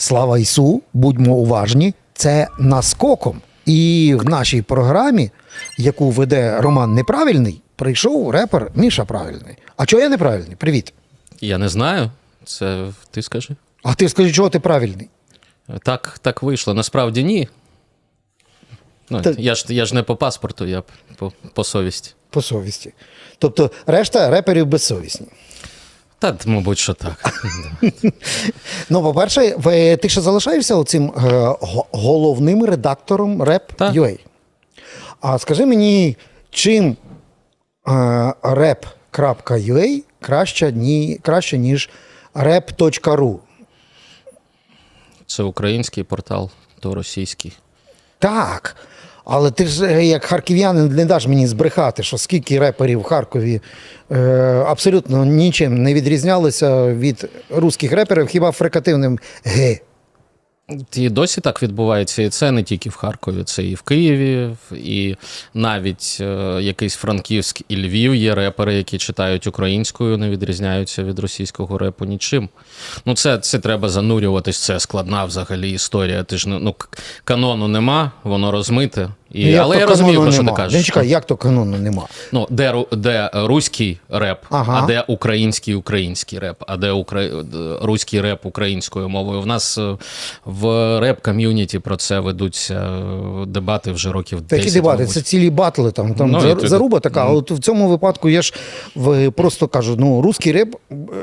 Слава Ісу, будьмо уважні, це наскоком. І в нашій програмі, яку веде Роман Неправильний, прийшов репер Міша Правильний. А чого я неправильний? Привіт. Я не знаю. Це ти скажи. А ти скажи, чого ти правильний? Так, так вийшло. Насправді ні. Ну, Та- я, ж, я ж не по паспорту, я по, по совісті. По совісті. Тобто, решта реперів безсовісні. Та, мабуть, що так. Ну, по-перше, ти ще залишаєшся оцим е, головним редактором. Rap.ua. А скажи мені, чим е, rap.ua краще, ні, краще ніж rap.ru? Це український портал, то російський. Так. Але ти ж е, як харків'янин не даш мені збрехати, що скільки реперів в Харкові е, абсолютно нічим не відрізнялися від русських реперів, хіба фрикативним г. І досі так відбувається, і це не тільки в Харкові, це і в Києві, і навіть е, якийсь Франківськ і Львів є репери, які читають українською, не відрізняються від російського репу нічим. Ну, це, це треба занурюватись, це складна взагалі історія. Ти ж ну, канону нема, воно розмите. І, Ну, але я розумію, про що ти кажеш. Не чекай, як то канону нема? Ну, де, де руський реп, Ага. а де український український реп, а де укра... руський реп українською мовою. В нас е, в реп-ком'юніті про це ведуться е, дебати вже років 10, Такі дебати, мабуть. це цілі батли, там, там Ну, зар- ти- заруба така. А от в цьому випадку я ж просто кажу: ну, русський реп,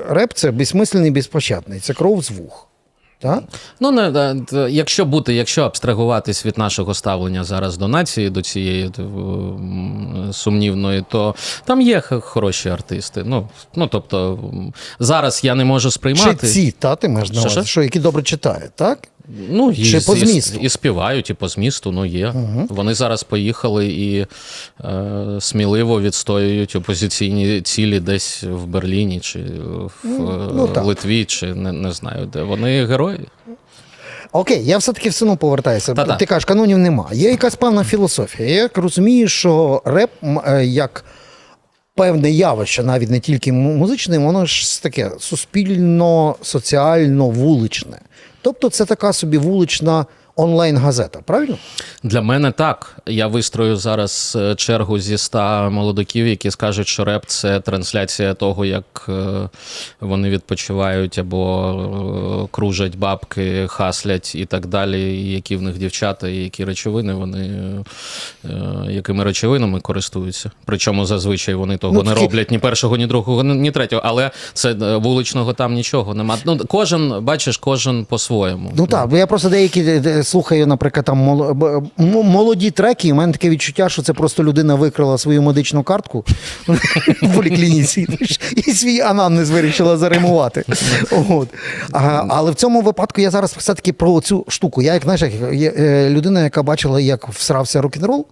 реп це безсмисленний, безпощадний, це кров з вух. Так? Ну, не, якщо бути, якщо абстрагуватись від нашого ставлення зараз до нації, до цієї е, сумнівної, то там є хороші артисти. Ну, ну тобто, зараз я не можу сприймати. Читці, та ти маєш на Що, увазі, що? що які добре читають, так? Ну, і, Чи по змісту? І, співають, і по змісту, ну є. Вони зараз поїхали і е, сміливо відстоюють опозиційні цілі десь в Берліні, чи в е, ну. Литві, чи не, не знаю де. Вони герої. Окей, я все-таки все одно повертаюся. Та-та. Ти кажеш, канонів нема. Є якась певна філософія. Я як розумію, що реп е, як певне явище, навіть не тільки му- музичне, воно ж таке суспільно, соціально вуличне. Тобто це така собі вулична онлайн-газета, правильно? Для мене так. Я вистрою зараз е, чергу зі ста молодиків, які скажуть, що реп це трансляція того, як е, вони відпочивають або е, кружать бабки, хаслять і так далі. І які в них дівчата, і які речовини вони якими речовинами користуються. Причому зазвичай вони того Ну, не роблять ні першого, ні другого, ні третього. Але це вуличного там нічого нема. Ну кожен, бачиш, кожен по-своєму. Ну так, бо я просто деякі слухаю, наприклад, там молоді треки, і в мене таке відчуття, що це просто людина викрила свою медичну картку в поліклініці і свій анамнез вирішила заримувати. От. А, але в цьому випадку я зараз все-таки про цю штуку. Я як знаєш, як е, людина, яка бачила, як всрався рок-н-рол,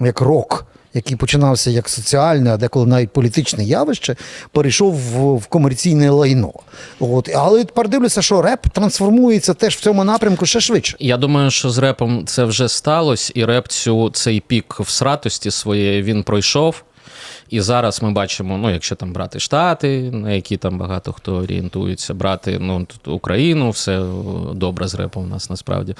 як рок. Який починався як соціальне, а деколи навіть політичне явище, перейшов в, в комерційне лайно. От. Але тепер дивлюся, що реп трансформується теж в цьому напрямку ще швидше. Я думаю, що з репом це вже сталося, і реп цю цей пік всратості своєї він пройшов. І зараз ми бачимо, ну, якщо там брати Штати, на які там багато хто орієнтується, брати ну, тут Україну, все добре з репом у нас насправді.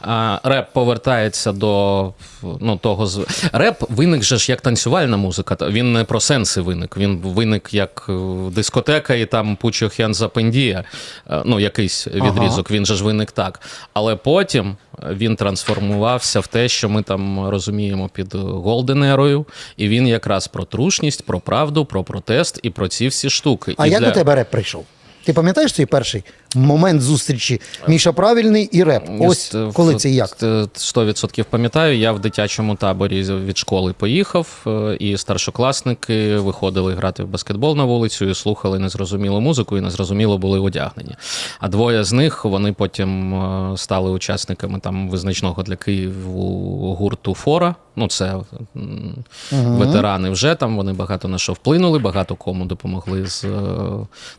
А реп повертається до ну, того з реп виник же ж як танцювальна музика. Він не про сенси виник. Він виник як е, дискотека і там Пучо Хенза Пендія, е, ну, якийсь відрізок. Він же ж виник так. Але потім він трансформувався в те, що ми там розуміємо під Голденерою, і він якраз про трушність, про правду, про протест і про ці всі штуки. А і як до тебе реп прийшов? Ти пам'ятаєш свій перший момент зустрічі Міша Правильний і реп? Ось Ст- коли це і як? 100% пам'ятаю. Я в дитячому таборі від школи поїхав, е, і старшокласники виходили грати в баскетбол на вулицю і слухали незрозумілу музику, і незрозуміло були одягнені. А двоє з них вони потім е, стали учасниками там визначного для Києву гурту Фора. Ну, це м, ветерани вже там. Вони багато на що вплинули, багато кому допомогли з е,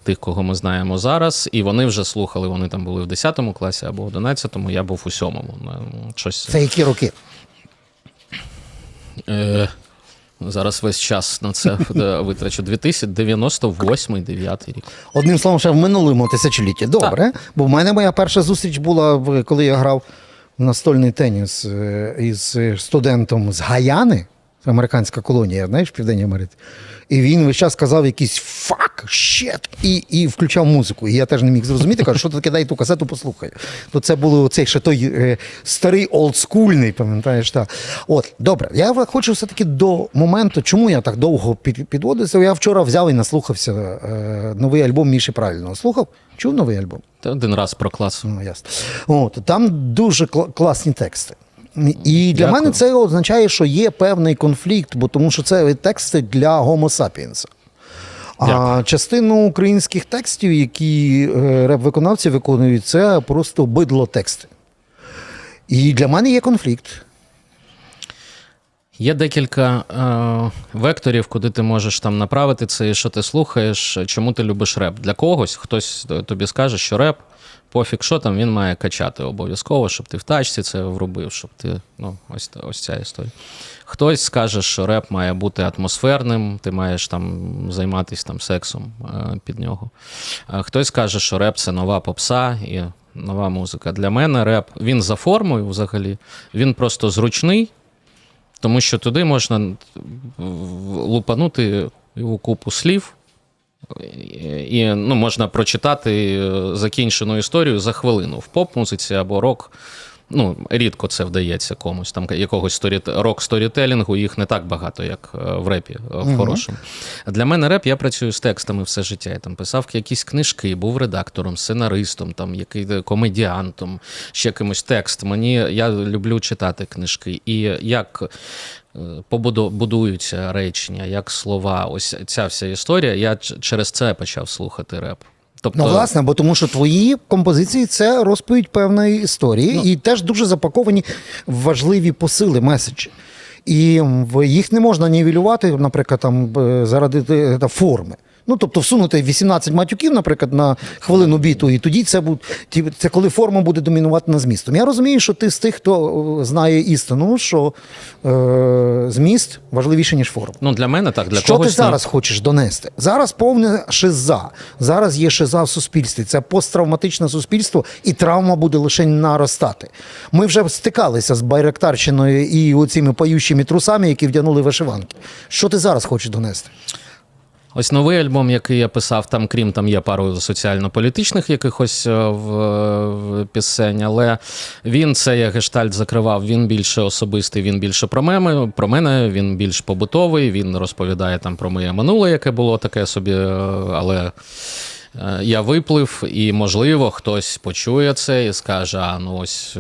тих, кого ми знаємо зараз. І вони вже слухали. Вони там були в 10 класі або 11, я був у 7. Ну, Щось Це які роки? е, Зараз весь час на це витрачу. 2098-9 рік. Одним словом, ще в минулому тисячолітті. Добре. Бо в мене моя перша зустріч була, коли я грав в настольний теніс е, із студентом з Гаяни. Це американська колонія, знаєш, в Південній Америці. І він весь час казав якийсь фак, щет, і, і включав музику. І я теж не міг зрозуміти, кажу, що таке дай ту касету послухаю. То це було цей ще той е, старий олдскульний, пам'ятаєш, так. От, добре, я хочу все-таки до моменту, чому я так довго під, підводився. Я вчора взяв і наслухався е, новий альбом Міші Правильного. Слухав? Чув новий альбом? Та один раз про клас. Ну, ясно. От, там дуже кла- класні тексти. І для Дякую. мене це означає, що є певний конфлікт, бо тому що це тексти для Homo sapiens. А частину українських текстів, які е, реп-виконавці виконують, це просто бидло тексти. І для мене є конфлікт. Є декілька е, векторів, куди ти можеш там направити це, і що ти слухаєш, чому ти любиш реп. Для когось хтось тобі скаже, що реп, пофіг, що там він має качати обов'язково, щоб ти в тачці це вробив, щоб ти. Ну, ось, ось ця історія. Хтось скаже, що реп має бути атмосферним, ти маєш там займатися там сексом е, під нього. Хтось каже, що реп це нова попса і нова музика. Для мене реп він за формою взагалі, він просто зручний. Тому що туди можна лупанути у купу слів, і, ну, можна прочитати е, закінчену історію за хвилину в поп-музиці або рок. Ну, рідко це вдається комусь. Там якогось сторі... рок-сторітелінгу їх не так багато, як е, в репі, е, в хорошому. Для мене реп, я працюю з текстами все життя. Я там писав якісь книжки, був редактором, сценаристом, там, який, комедіантом, ще кимось текст. Мені я люблю читати книжки. І як е, побудо- будуються речення, як слова, ось ця вся історія. Я через це почав слухати реп. Тобто, Ну, власне, бо тому що твої композиції це розповідь певної історії, Ну. і теж дуже запаковані важливі посили, меседжі. І їх не можна нівелювати, наприклад, там заради е, форми. Ну, тобто всунути 18 матюків, наприклад, на хвилину біту, і тоді це буде це коли форма буде домінувати над змістом. Я розумію, що ти з тих, хто е, знає істину, що е, зміст важливіше, ніж форма. ну, для мене так, для Що когось ти зараз хочеш донести? Зараз повне шиза. Зараз є шиза в суспільстві. Це посттравматичне суспільство, і травма буде лише наростати. Ми вже стикалися з Байрактарщиною і оціми паючими трусами, які вдягнули вишиванки. Що ти зараз хочеш донести? Ось новий альбом, який я писав, там, крім там є пару соціально-політичних якихось е, в, в пісень, але він це я гештальт закривав. Він більше особистий, він більше про мене, про мене, він більш побутовий. Він розповідає там про моє минуле, яке було таке собі, е, але. е, Я виплив, і, можливо, хтось почує це і скаже: а ну ось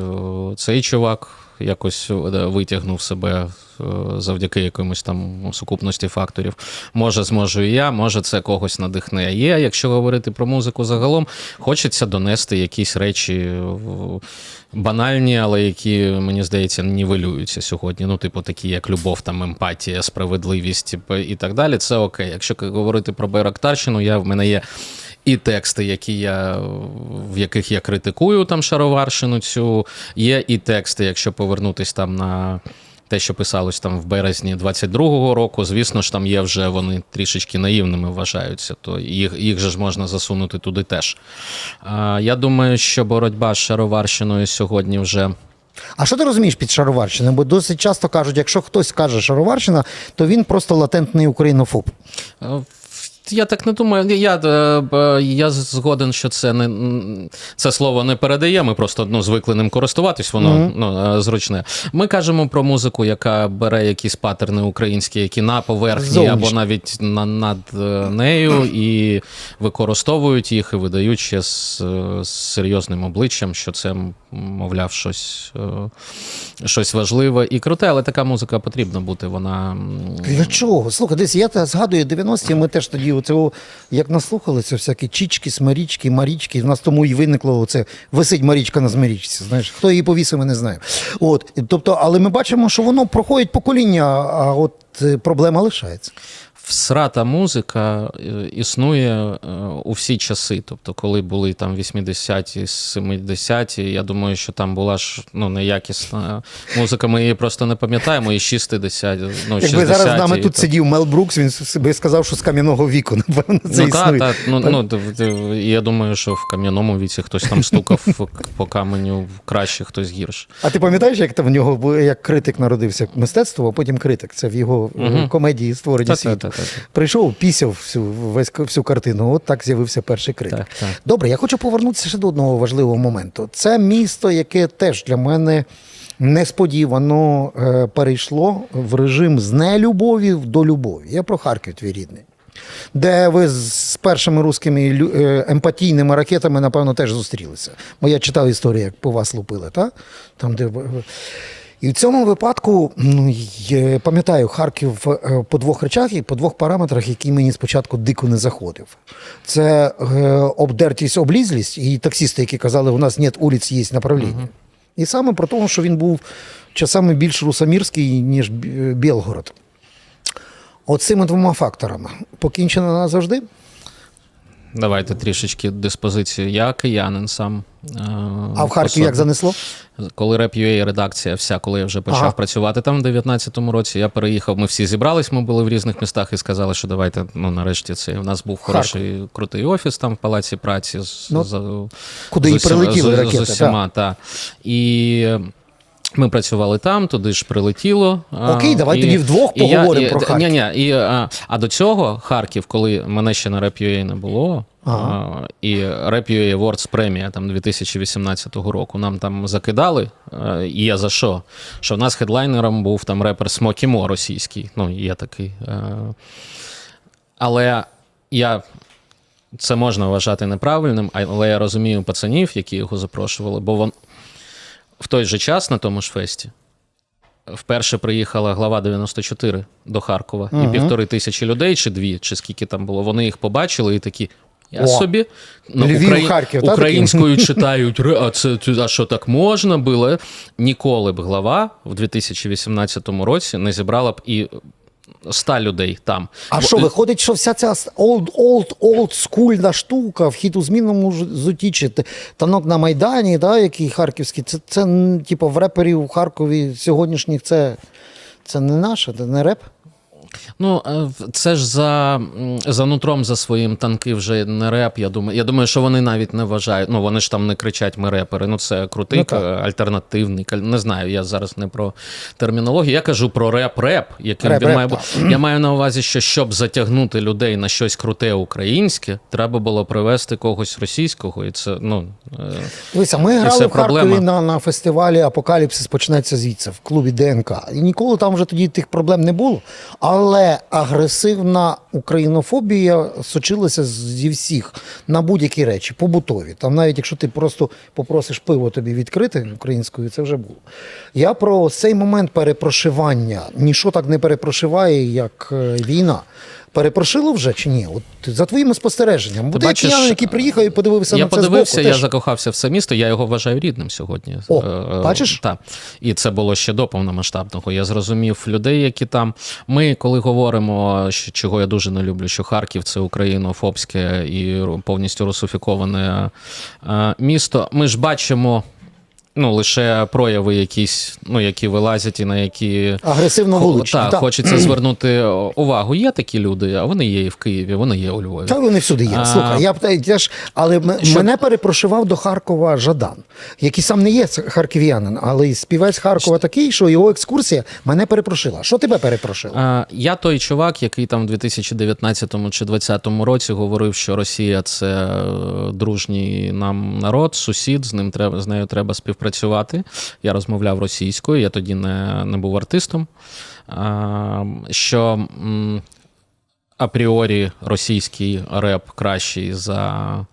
цей чувак якось витягнув себе завдяки якомусь там сукупності факторів. Може, зможу і я, може, це когось надихне. Є, якщо говорити про музику загалом, хочеться донести якісь речі е, банальні, але які, мені здається, нівелюються сьогодні. Ну, типу, такі, як любов, там, емпатія, справедливість і так далі. Це окей. Якщо говорити про Байрактарщину, я в мене є. І тексти, які я, в яких я критикую там шароварщину цю. Є і тексти, якщо повернутись там на те, що писалось там в березні 22-го року. Звісно ж, там є вже вони трішечки наївними вважаються, то їх, їх же ж можна засунути туди теж. А, я думаю, що боротьба з шароварщиною сьогодні вже. А що ти розумієш під шароварщиною? Бо досить часто кажуть, якщо хтось каже шароварщина, то він просто латентний українофоб. Е, Я так не думаю. Я, е, я згоден, що це не це слово не передає. Ми просто ну, звикли ним користуватись, воно ну, е, зручне. Ми кажемо про музику, яка бере якісь патерни українські, які на поверхні Зовнішні. або навіть на, над е, нею, і використовують їх і видають ще з, е, з серйозним обличчям, що це, мовляв, щось, е, щось важливе і круте, але така музика потрібна бути. Вона Для чого? Слухай, десь я згадую 90-ті, ми теж тоді оцього, як наслухалися, всякі чічки, смарічки, марічки. У нас тому і виникло оце висить марічка на змарічці. Знаєш, хто її повісив, ми не знаю. От, тобто, але ми бачимо, що воно проходить покоління, а от е, проблема лишається. Всрата музика е, існує е, у всі часи. Тобто, коли були там 80-ті, 70-ті, я думаю, що там була ж ну, неякісна музика. Ми її просто не пам'ятаємо, і 60 ну, Якби зараз з нами тут так. сидів Мел Брукс, він себе сказав, що з кам'яного віку, напевно, це Ну, та, існує. та, ну, ну, д- я думаю, що в кам'яному віці хтось там стукав по каменю краще, хтось гірше. А ти пам'ятаєш, як там в нього як критик народився мистецтво, а потім критик. Це в його Мгм. комедії створення світу. Прийшов, пісяв всю, весь, всю картину. От так з'явився перший критик. Так, так. Добре, я хочу повернутися ще до одного важливого моменту. Це місто, яке теж для мене несподівано е, перейшло в режим з нелюбові до любові. Я про Харків твій рідний. Де ви з першими руськими лю- е, емпатійними ракетами, напевно, теж зустрілися. Бо я читав історію, як по вас лупили, так? Там, де... І в цьому випадку, ну, я пам'ятаю, Харків е, по двох речах і по двох параметрах, які мені спочатку дико не заходив. Це е, обдертість, облізлість і таксісти, які казали, у нас нет вулиць, є направлення. І саме про те, що він був часами більш русомірський, ніж Білгород. Оцими двома факторами покінчено назавжди. Давайте трішечки диспозицію. Я киянин сам. е, А в Харкові як занесло? Коли Rap.ua редакція вся, коли я вже почав Ага. працювати там в 19-му році, я переїхав. Ми всі зібрались, ми були в різних містах і сказали, що давайте, ну нарешті це. У нас був хороший крутий офіс там в палаці праці. З, Ну, з- куди з і прилетіли з- ракети, З усіма, та. І ми працювали там, туди ж прилетіло. Окей, давай і- тоді вдвох поговоримо про Харків. Ні, ні, і, а, а до цього Харків, коли мене ще на Rap.ua не було, Ага. а, і Rap.ua Awards премія там 2018 року нам там закидали. е, І я за що? Що в нас хедлайнером був там репер Смокі Мо російський. Ну, є такий. е. Але я. Це можна вважати неправильним, але я розумію пацанів, які його запрошували, бо вон в той же час на тому ж фесті вперше приїхала глава 94 до Харкова, і півтори тисячі людей, чи дві, чи скільки там було. Вони їх побачили і такі. Я О, собі ну, Львів, Харків, та, українською читають, а це- а що так можна було? Ніколи б глава в 2018 році не зібрала б і 100 людей там. А Бо- що, виходить, що вся ця олд, олд, олд скульна штука, вхід у змінному зуті, чи танок на Майдані, да, який харківський, це, це типу, в реперів в Харкові сьогоднішніх це, це не наше, це не реп. Ну, е, це ж за, за нутром за своїм танки вже не реп. Я думаю, я думаю, що вони навіть не вважають. Ну, вони ж там не кричать ми репери. Ну, це крутий, Ну, е, альтернативний. Не знаю, я зараз не про термінологію. Я кажу про реп-реп, яким Реп, він реп, має бути. Я маю на увазі, що щоб затягнути людей на щось круте українське, треба було привезти когось російського. І це, ну. е, Дивися, ми грали в Харкові на, на фестивалі Апокаліпсис почнеться звідси, в клубі ДНК. І ніколи там вже тоді тих проблем не було. Але агресивна українофобія сочилася зі всіх на будь-які речі, побутові. Там навіть якщо ти просто попросиш пиво тобі відкрити українською, це вже було. Я про цей момент перепрошивання. Ніщо так не перепрошиває, як е, війна. Перепрошило вже чи ні? От за твоїми спостереженнями. Ти бачиш, киянин, який приїхав і подивився я на це подивився, збоку. я теж. закохався в це місто, я його вважаю рідним сьогодні. О, Е, бачиш? Так. І це було ще до повномасштабного. Я зрозумів людей, які там. Ми, коли говоримо, що- чого я дуже не люблю, що Харків це українофобське і повністю русифіковане е, місто, ми ж бачимо. Ну, лише прояви якісь, ну, які вилазять і на які Агресивно вуличні. Так, так. хочеться звернути увагу. Є такі люди, а вони є і в Києві, вони є у Львові. Та вони всюди є. А- Слухай, я б та- я ж, але Що- мене перепрошивав до Харкова Жадан, який сам не є харків'янин, але співець Харкова такий, що його екскурсія мене перепрошила. Що тебе перепрошило? А, Я той чувак, який там в 2019 чи 2020 році говорив, що Росія це е, дружній нам народ, сусід, з ним треба з нею треба співпрацювати. Я розмовляв російською, я тоді не, не був артистом. Що апріорі російський реп кращий за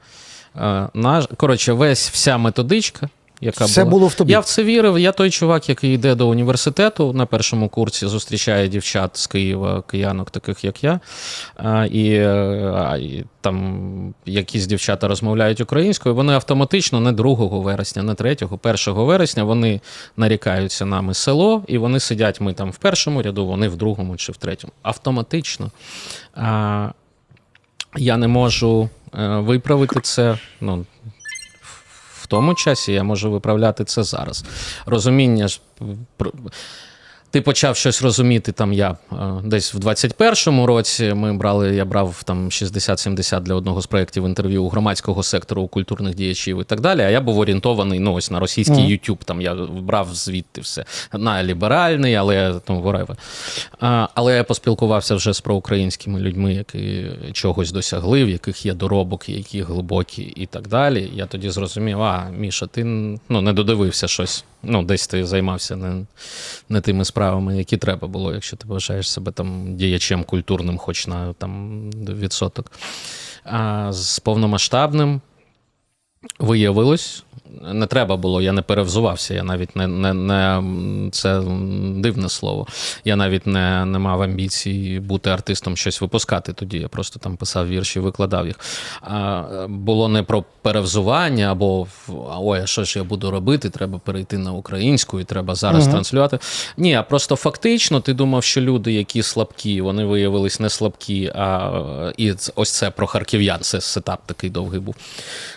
е, наш. Коротше, весь вся методичка. Яка Все була. було в тобі. Я в це вірив. Я той чувак, який йде до університету на першому курсі, зустрічає дівчат з Києва, киянок, таких як я. А, і, а, і там якісь дівчата розмовляють українською. Вони автоматично не 2 вересня, не 3, 1 вересня вони нарікаються нами село, і вони сидять. Ми там в першому ряду, вони в другому чи в третьому. Автоматично. А, я не можу е, виправити це. Ну, тому часі я можу виправляти це зараз. Розуміння ж. Ти почав щось розуміти там я е, десь в 21-му році. Ми брали, я брав там 60-70 для одного з проєктів інтерв'ю у громадського сектору, у культурних діячів і так далі. А я був орієнтований ну, ось на російський YouTube. Там я брав звідти все на ліберальний, але whatever. А, але я поспілкувався вже з проукраїнськими людьми, які чогось досягли, в яких є доробок, які глибокі і так далі. Я тоді зрозумів, а Міша, ти ну, не додивився щось. Ну, десь ти займався не, не тими справами, які треба було, якщо ти вважаєш себе там діячем культурним, хоч на там відсоток. А з повномасштабним виявилось, не треба було, я не перевзувався, я навіть не, не, не це дивне слово. Я навіть не, не мав амбіцій бути артистом, щось випускати тоді. Я просто там писав вірші, викладав їх. А, було не про перевзування або «А, ой, а що ж я буду робити? Треба перейти на українську і треба зараз транслювати. Ні, а просто фактично ти думав, що люди, які слабкі, вони виявились не слабкі. А і ось це про харків'ян. Це сетап такий довгий був.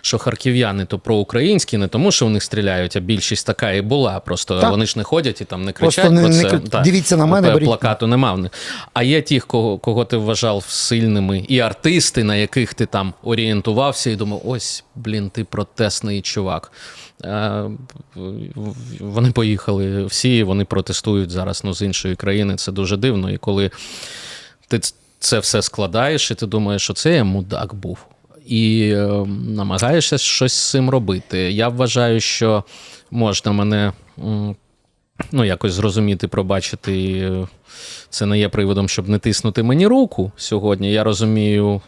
Що харків'яни то проукраїнські, не тому, що в них стріляють, а більшість така і була. Просто Так. вони ж не ходять і там не Просто кричать не- про не це. кричать. Та. Дивіться на мене, беріть. Плакату нема в них. А є ті, кого, кого ти вважав сильними, і артисти, на яких ти там орієнтувався, і думав, ось, блін, ти протестний чувак. Е, Вони поїхали всі, вони протестують зараз ну, з іншої країни. Це дуже дивно. І коли ти це все складаєш, і ти думаєш, що це я мудак був. І е, намагаєшся щось з цим робити. Я вважаю, що можна мене ну, якось зрозуміти, пробачити. Е, це не є приводом, щоб не тиснути мені руку сьогодні. Я розумію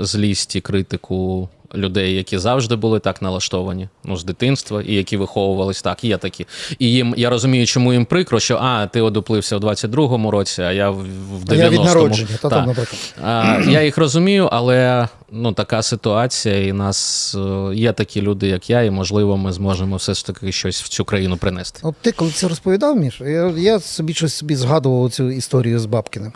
злість і критику людей, які завжди були так налаштовані, ну, з дитинства, і які виховувались так, є такі. І їм я розумію, чому їм прикро, що а, ти одуплився в 22-му році, а я в, в 90-му. А я від народження, та, там, наприклад. А, я їх розумію, але ну, така ситуація, і нас е, є такі люди, як я, і можливо, ми зможемо все ж таки щось в цю країну принести. От ти коли це розповідав, Міш, я, я собі щось собі згадував цю історію з Бабкіним.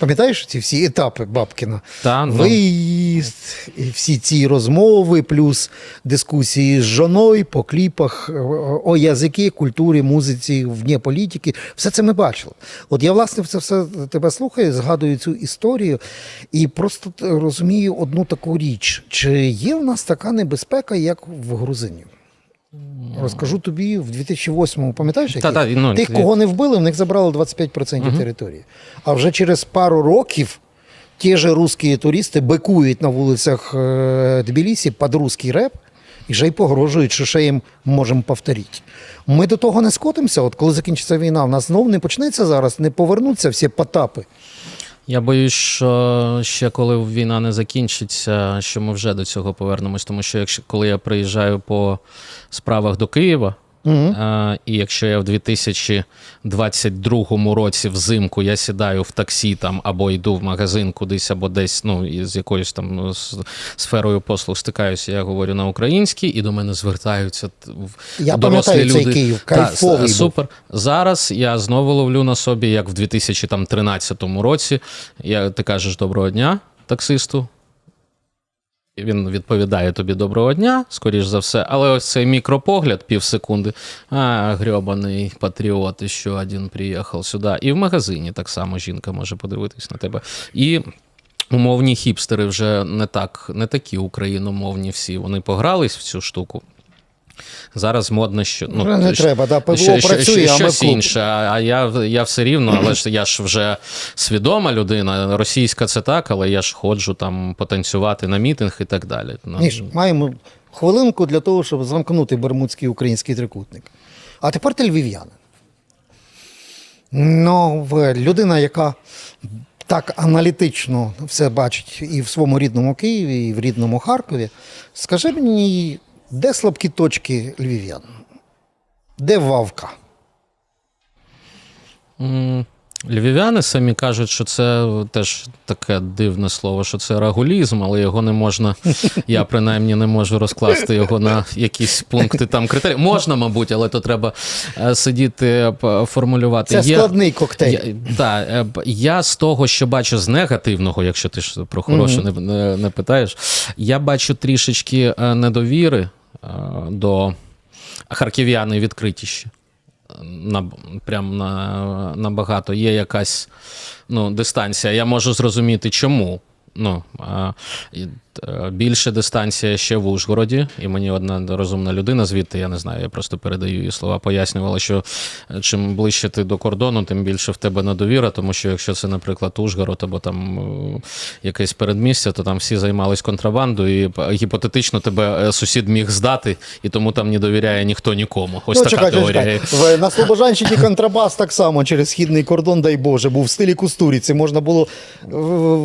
Пам'ятаєш ці всі етапи Бабкіна? Та, ну, Виїзд, і всі ці розмови, плюс дискусії з жоною по кліпах, е, о язики, культурі, музиці, вне політики. Все це ми бачили. От я, власне, це все тебе слухаю, згадую цю історію і просто розумію одну таку річ: чи є в нас така небезпека, як в Грузині? Розкажу тобі в 2008-му, пам'ятаєш, який? Та-та, ну, тих, кого не вбили, в них забрали 25% території. А вже через пару років ті ж русські туристи бикують на вулицях е, Тбілісі під русський реп і вже й погрожують, що ще їм можемо повторити. Ми до того не скотимося, от коли закінчиться війна, в нас знов не почнеться зараз, не повернуться всі потапи. Я боюсь, що ще коли війна не закінчиться, що ми вже до цього повернемось. Тому що якщо коли я приїжджаю по справах до Києва, е, і якщо я в 2022 році взимку я сідаю в таксі там або йду в магазин кудись, або десь ну з якоюсь там ну, сферою послуг стикаюся, я говорю на українській, і до мене звертаються Я дорослі пам'ятаю цей люди. Київ, Та, кайфовий був. супер. Зараз я знову ловлю на собі, як в 2013 році. Я, ти кажеш доброго дня таксисту. Він відповідає тобі доброго дня, скоріш за все, але ось цей мікропогляд, пів секунди. А, грьобаний патріот, ще один приїхав сюди. І в магазині так само жінка може подивитись на тебе. І умовні хіпстери вже не так, не такі україномовні всі. Вони погрались в цю штуку. Зараз модно, що ну не що- треба, да, ПВО що- працює, що- а щось в клуб. інше. А а я, я все рівно, але ж я ж вже свідома людина. Російська це так, але я ж ходжу там потанцювати на мітинг і так далі. Ну, Міш, маємо хвилинку для того, щоб замкнути Бермудський український трикутник. А тепер ти львів'янин. Ну, людина, яка так аналітично все бачить і в своєму рідному Києві, і в рідному Харкові. Скажи мені, де слабкі точки львів'ян? Де Вавка? Львів'яни самі кажуть, що це теж таке дивне слово, що це рагулізм, але його не можна. Я принаймні не можу розкласти його на якісь пункти там критерії. Можна, мабуть, але то треба е, сидіти формулювати. Це складний коктейль. Я, та, е, я з того, що бачу з негативного, якщо ти ж про хороше не, не, не питаєш, я бачу трішечки е, недовіри е, до харків'яни відкритіші. На, прям на, набагато є якась ну, дистанція. Я можу зрозуміти, чому. Ну, а, е, більше дистанція ще в Ужгороді, і мені одна розумна людина звідти, я не знаю, я просто передаю її слова, пояснювала, що е, чим ближче ти до кордону, тим більше в тебе недовіра, тому що якщо це, наприклад, Ужгород або там е, якесь передмістя, то там всі займались контрабандою, і гіпотетично тебе е, сусід міг здати, і тому там не довіряє ніхто нікому. Ось ну, така чекай, теорія. чекай, На Слобожанщині контрабас так само через східний кордон, дай Боже, був в стилі Кустуріці. Можна було е,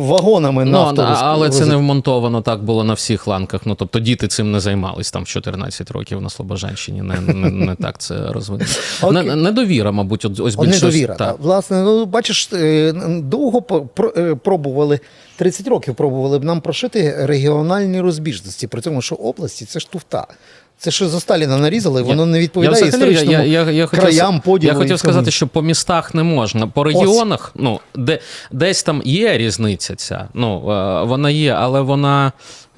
вагонами на Ну, автобус. але це не вмонтовано так було на всіх ланках. Ну тобто діти цим не займались там в 14 років на Слобожанщині. Не, не, не так це розвинено. Okay. Недовіра, мабуть, ось більшість. недовіра. так. Та. Власне, ну бачиш, е, довго е, пробували, 30 років пробували б нам прошити регіональні розбіжності. При цьому, що області це ж туфта. Це що за Сталіна нарізали, воно не відповідає я, взагалі, історичному я, я, я хотів, краям поділу. Я хотів сказати, що по містах не можна. По регіонах, ну, де, десь там є різниця ця. Ну, е, вона є, але вона.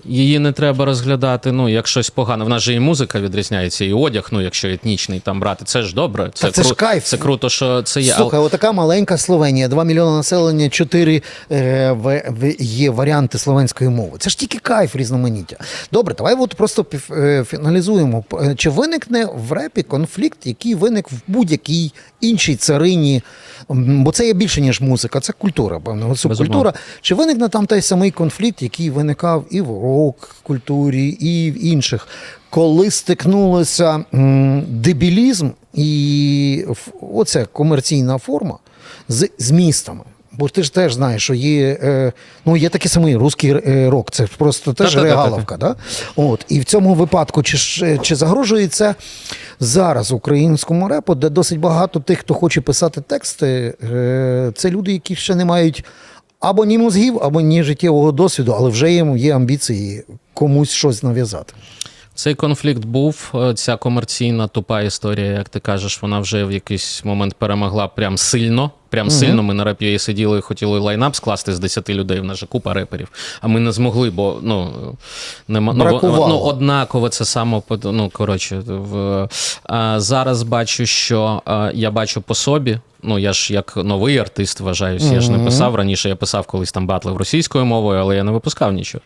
Її не треба розглядати, ну, як щось погане. В нас же і музика відрізняється, і одяг, ну, якщо етнічний там брати. Це ж добре. Це, це ж кайф. Це круто, що це є. Слухай, отака маленька Словенія, 2 мільйони населення, 4 е, в, в, є варіанти словенської мови. Це ж тільки кайф різноманіття. Добре, давай от просто е, фіналізуємо. Чи виникне в репі конфлікт, який виник в будь-якій іншій царині? Бо це є більше, ніж музика, це культура, певна субкультура. Чи виникне там той самий конфлікт, який виникав і в рок-культурі, і в інших, коли стикнулося дебілізм і оця комерційна форма з, з містами? Бо ти ж теж знаєш, що є, е, ну, є такий самий русський е, рок, це просто теж Та-та-та-та-та. регаловка. Да? От, і в цьому випадку, чи, ж- чи загрожує це зараз українському репу, де досить багато тих, хто хоче писати тексти, е, це люди, які ще не мають або ні мозгів, або ні життєвого досвіду, але вже їм є амбіції комусь щось нав'язати. Цей конфлікт був, е, ця комерційна тупа історія, як ти кажеш, вона вже в якийсь момент перемогла прям сильно. Прям сильно ми на реп сиділи і хотіли лайнап скласти з 10 людей. В нас же купа реперів. А ми не змогли, бо ну нема ну, бо- ну однаково це само ну коротше. В а, зараз бачу, що а, я бачу по собі. Ну я ж як новий артист вважаюся. Я ж не писав раніше. Я писав колись там батлив російською мовою, але я не випускав нічого.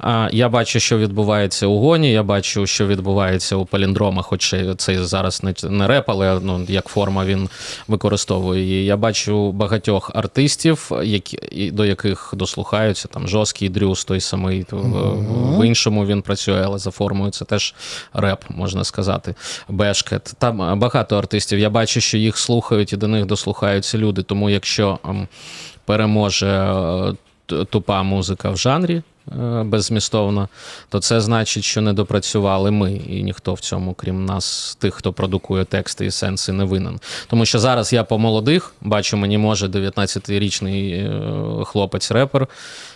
А, я бачу, що відбувається у гоні. Я бачу, що відбувається у паліндрома, хоч це зараз не, не реп, але ну як форма він використовує її. Я бачу багатьох артистів, які до яких дослухаються. Там жорсткий дрюс, той самий в, в іншому він працює, але за формою це теж реп, можна сказати. Бешкет. Там е, багато артистів. Я бачу, що їх слухають і до них дослухаються люди. Тому якщо ем, переможе е, тупа музика в жанрі. Е, Беззмістовна, то це значить, що не допрацювали ми, і ніхто в цьому, крім нас, тих, хто продукує тексти і сенси, не винен. Тому що зараз я по молодих бачу, мені може 19-річний е, хлопець-репер,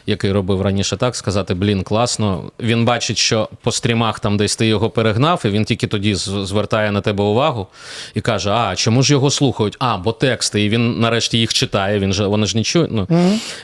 який робив раніше так, сказати: блін, класно. Він бачить, що по стрімах там десь ти його перегнав, і він тільки тоді звертає на тебе увагу і каже: А, чому ж його слухають? А, бо тексти. І він нарешті їх читає. Він же вони ж не чують. Ну,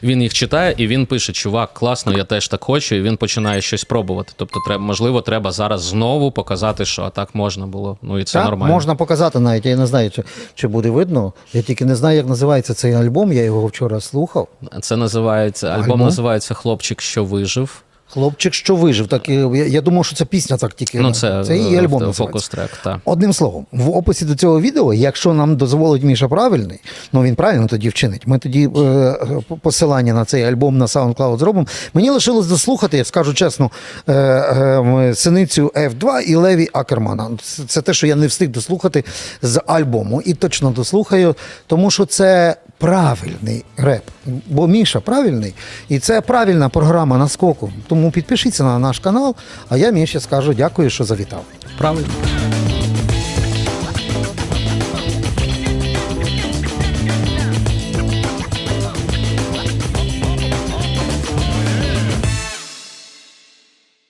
Він їх читає і він пише: Чувак, класно, я теж так хочу, і він починає щось пробувати. Тобто, треба, можливо, треба зараз знову показати, що так можна було. Ну і це так, нормально. можна показати навіть. Я не знаю, чи, чи буде видно. Я тільки не знаю, як називається цей альбом. Я його вчора слухав. Це називається альбом, Альбом? називається Хлопчик, що вижив. Хлопчик, що вижив. Так, е, я, я думав, що це пісня так тільки. Ну, це, це і альбом. е, фокус-трек. Так. Одним словом, в описі до цього відео, якщо нам дозволить Міша правильний, ну він правильно тоді вчинить. Ми тоді е, е, посилання на цей альбом на SoundCloud зробимо. Мені лишилось дослухати, я скажу чесно, е, е, синицю F2 і Леві Акермана. Це, це те, що я не встиг дослухати з альбому. І точно дослухаю, тому що це правильний реп. Бо Міша правильний, і це правильна програма наскоку. Тому підпишіться на наш канал, а я Міші скажу дякую, що завітав. Правильно.